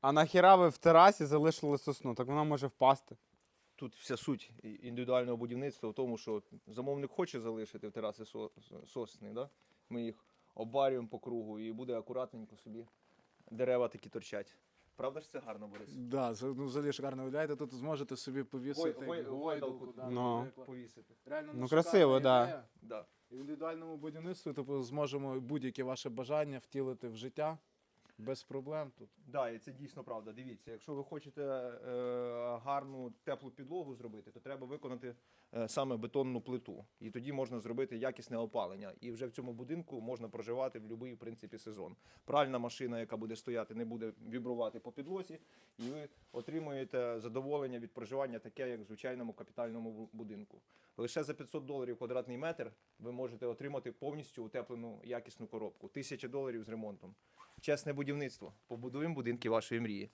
А нахіра ви в терасі залишили сосну? Так вона може впасти. Тут вся суть індивідуального будівництва в тому, що замовник хоче залишити в тераси сосни, да? ми їх обварюємо по кругу і буде акуратненько собі дерева такі торчать. Правда ж це гарно, Борис? Да, це, ну, взагалі шикарно виглядає. Тут зможете собі повісити Гой- гой- гойдалку, гойдалку, да, Ну. наприклад. Повісити. Реально, Ну, шикарна красиво, да. ідея. Да. В індивідуальному будівництві типу, зможемо будь-яке ваше бажання втілити в життя без проблем. Тут Да, і це дійсно правда. Дивіться, якщо ви хочете е, гарну теплу підлогу зробити, то треба виконати е, саме бетонну плиту. І тоді можна зробити якісне опалення. І вже в цьому будинку можна проживати в будь-який в принципі сезон. Пральна машина, яка буде стояти, не буде вібрувати по підлозі, і ви отримуєте задоволення від проживання таке, як в звичайному капітальному будинку. Лише за 500 доларів квадратний метр ви можете отримати повністю утеплену якісну коробку. Тисяча доларів з ремонтом. Чесне будівництво. Побудуємо будинки вашої мрії.